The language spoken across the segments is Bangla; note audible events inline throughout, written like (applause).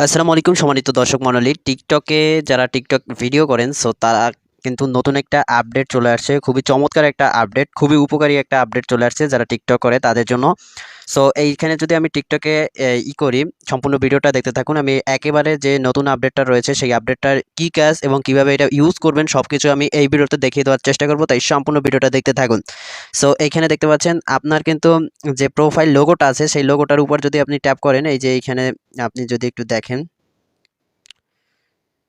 আসসালামু আলাইকুম সম্মানিত দর্শক মণ্ডলী। টিকটকে যারা টিকটক ভিডিও করেন সো তারা কিন্তু নতুন একটা আপডেট চলে আসছে। খুবই চমৎকার একটা আপডেট খুবই উপকারী একটা আপডেট চলে আসছে যারা টিকটক করে, তাদের জন্য। সো এইখানে যদি আমি টিকটকে ই করি, সম্পূর্ণ ভিডিওটা দেখতে থাকুন। আমি একেবারে যে নতুন আপডেটটা রয়েছে, সেই আপডেটটার কী কাজ এবং কীভাবে এটা ইউজ করবেন সব কিছু আমি এই ভিডিওতে দেখিয়ে দেওয়ার চেষ্টা করব। তাই সম্পূর্ণ ভিডিওটা দেখতে থাকুন। সো এইখানে দেখতে পাচ্ছেন, আপনার কিন্তু যে প্রোফাইল লোগোটা আছে, সেই লোগোটার উপর যদি আপনি ট্যাপ করেন, এই যে এইখানে আপনি যদি একটু দেখেন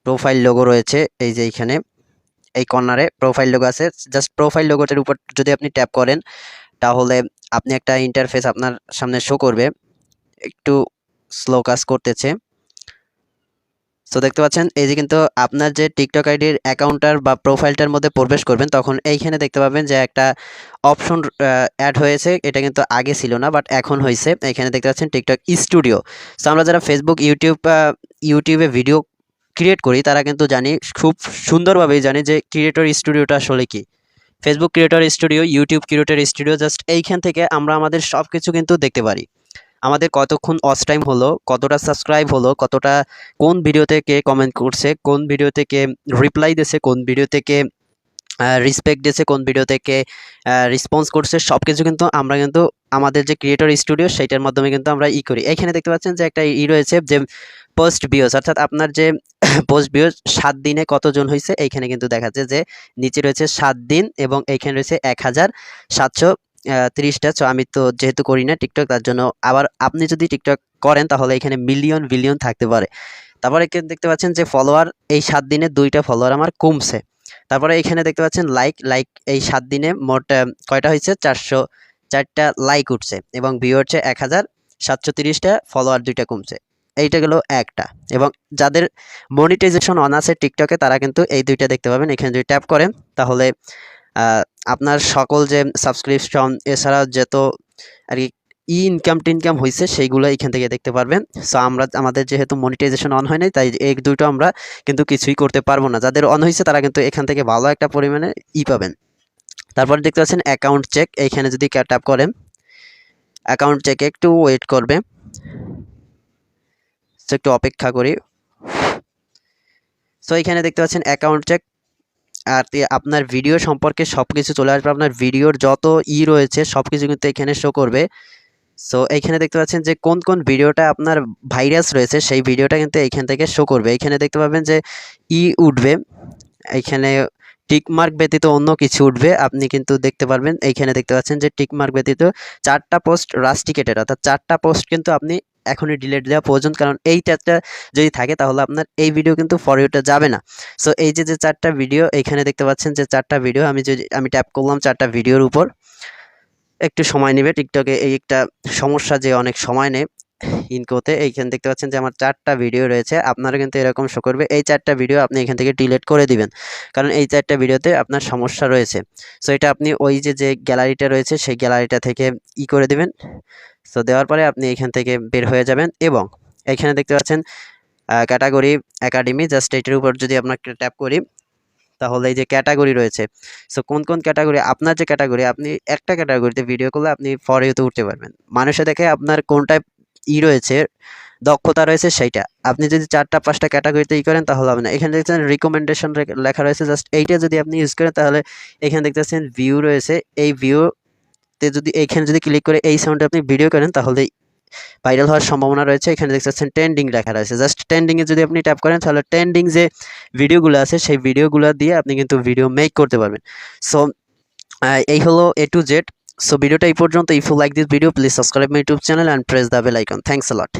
প্রোফাইল লোগো রয়েছে, এই যে এইখানে, এই কর্নারে প্রোফাইল লোগো আছে। জাস্ট প্রোফাইল লোগোটার উপর যদি আপনি ট্যাপ করেন তাহলে আপনি একটা ইন্টারফেস আপনার সামনে শো করবে। একটু স্লো কাজ করতেছে। সো দেখতে পাচ্ছেন, এই যে কিন্তু আপনার যে টিকটক আইডির অ্যাকাউন্টটার বা প্রোফাইলটার মধ্যে প্রবেশ করবেন, তখন এইখানে দেখতে পাবেন যে একটা অপশন অ্যাড হয়েছে। এটা কিন্তু আগে ছিল না বাট এখন হয়েছে এখানে দেখতে পাচ্ছেন টিকটক স্টুডিও সো আমরা যারা ফেসবুক ইউটিউব ইউটিউবে ভিডিও ক্রিয়েট করি, তারা কিন্তু জানি, খুব সুন্দরভাবেই জানি যে ক্রিয়েটর স্টুডিওটা আসলে কি। Facebook creator studio YouTube creator studio just এইখান থেকে আমরা আমাদের সব কিছু কিন্তু দেখতে পারি। আমাদের কতক্ষণ অস টাইম হলো, কতটা সাবস্ক্রাইব হলো, কতটা, কোন ভিডিওতে কে কমেন্ট করছে, কোন ভিডিওতে কে রিপ্লাই দিয়েছে, কোন ভিডিও থেকে রিসপেক্ট দিয়েছে, কোন ভিডিও থেকে রেসপন্স করছে সব কিছু কিন্তু আমরা কিন্তু আমাদের যে ক্রিয়েটর স্টুডিও সেইটার মাধ্যমে কিন্তু আমরা ই করি। এখানে দেখতে পাচ্ছেন যে একটা ই রয়েছে যে পোস্ট ভিউজ অর্থাৎ আপনার যে (coughs) পোস্ট ভিউজ সাত দিনে কতজন হয়েছে এইখানে কিন্তু দেখাচ্ছে যে নিচে রয়েছে সাত দিন এবং এইখানে রয়েছে এক হাজার সাতশো তিরিশটা। সো আমি তো যেহেতু করি না টিকটক তার জন্য আবার আপনি যদি টিকটক করেন, তাহলে এখানে মিলিয়ন বিলিয়ন থাকতে পারে। তারপরে দেখতে পাচ্ছেন যে ফলোয়ার এই সাত দিনে দুইটা ফলোয়ার আমার কমছে। তারপরে এখানে দেখতে পাচ্ছেন লাইক লাইক এই সাত দিনে মোট কয়টা হয়েছে চারশো চারটা লাইক উঠছে এবং ভিউ হচ্ছে এক হাজার সাতশো তিরিশটা ফলোয়ার দুইটা কমছে। এইটা গেল একটা। এবং যাদের মনিটাইজেশন অন আছে টিকটকে তারা কিন্তু এই দুইটা দেখতে পাবেন। এখানে যদি ট্যাপ করেন, তাহলে আপনার সকল যে সাবস্ক্রিপশন এছাড়া যত আর কি ই ইনকাম টিনকাম হয়েছে সেইগুলো এখান থেকে দেখতে পারবেন। সো আমরা, আমাদের যেহেতু মনিটাইজেশন অন হয় নাই, তাই এই দুটো আমরা কিন্তু কিছুই করতে পারব না। যাদের অন হয়েছে তারা কিন্তু এখান থেকে ভালো একটা পরিমাণে ই পাবেন। তারপর দেখতে পাচ্ছেন অ্যাকাউন্ট চেক এইখানে যদি ট্যাপ করেন অ্যাকাউন্ট চেক একটু ওয়েট করবে। সো একটু অপেক্ষা করি। সো এখানে দেখতে পাচ্ছেন অ্যাকাউন্ট চেক আর আপনার ভিডিও সম্পর্কে সব কিছু চলে আসবে। আপনার ভিডিওর যত ই রয়েছে সব কিছু কিন্তু এখানে শো করবে। সো এইখানে দেখতে পাচ্ছেন যে কোন কোন ভিডিওটা আপনার ভাইরাস রয়েছে, সেই ভিডিওটা কিন্তু এইখান থেকে শো করবে। এইখানে দেখতে পাবেন যে ই উঠবে। এইখানে টিকমার্ক ব্যতীত অন্য কিছু উঠবে। আপনি কিন্তু দেখতে পারবেন। এইখানে দেখতে পাচ্ছেন যে টিকমার্ক ব্যতীত চারটা পোস্ট রাস্টিকেটেড অর্থাৎ চারটা পোস্ট কিন্তু আপনি এখনই ডিলেট দেওয়া প্রয়োজন। কারণ এই চারটা যদি থাকে, তাহলে আপনার এই ভিডিও কিন্তু ফর যাবে না। সো এই যে যে চারটা ভিডিও এইখানে দেখতে পাচ্ছেন যে চারটা ভিডিও আমি যদি, আমি ট্যাপ করলাম চারটা ভিডিওর উপর। একটু সময় নেবে টিকটকে এই একটা সমস্যা যে অনেক সময় নেয় ইনকোতে। এইখানে দেখতে পাচ্ছেন যে আমার চারটা ভিডিও রয়েছে। আপনারা কিন্তু এরকম শো করবে। এই চারটা ভিডিও আপনি এখান থেকে ডিলিট করে দিবেন। কারণ এই চারটা ভিডিওতে আপনার সমস্যা রয়েছে। সো এটা আপনি ওই যে যে গ্যালারিটা রয়েছে, সেই গ্যালারিটা থেকে ই করে দিবেন। সো দেওয়ার পরে আপনি এখান থেকে বের হয়ে যাবেন এবং এখানে দেখতে পাচ্ছেন ক্যাটাগরি একাডেমি জাস্ট এটার উপর যদি আপনাকে ট্যাপ করি, তাহলে এই যে ক্যাটাগরি রয়েছে। সো কোন কোন ক্যাটাগরি আপনার যে ক্যাটাগরি আপনি একটা ক্যাটাগরিতে ভিডিও করলে আপনি ফর উঠতে পারবেন। মানুষে দেখে আপনার কোনটায় ই রয়েছে, দক্ষতা রয়েছে সেইটা। আপনি যদি চারটা, পাঁচটা ক্যাটাগরিতে ই করেন, তাহলে হবে না। এখানে দেখছেন রিকমেন্ডেশন লেখা রয়েছে জাস্ট এইটা যদি আপনি ইউজ করেন, তাহলে এখানে দেখতে পাচ্ছেন ভিউ রয়েছে। এই ভিউতে যদি এইখানে যদি ক্লিক করে এই সাউন্ডে আপনি ভিডিও করেন, তাহলে ভাইরাল হওয়ার সম্ভাবনা রয়েছে। এখানে দেখতে পাচ্ছেন ট্রেন্ডিং লেখা রয়েছে। জাস্ট ট্রেন্ডিংয়ে যদি আপনি ট্যাপ করেন, তাহলে ট্রেন্ডিং যে ভিডিওগুলো আছে, সেই ভিডিওগুলো দিয়ে আপনি কিন্তু ভিডিও মেক করতে পারবেন। সো এই হলো এ টু জেড সো ভিডিওটা এই পর্যন্ত। If you like this video please subscribe my YouTube channel and press the bell icon thanks lot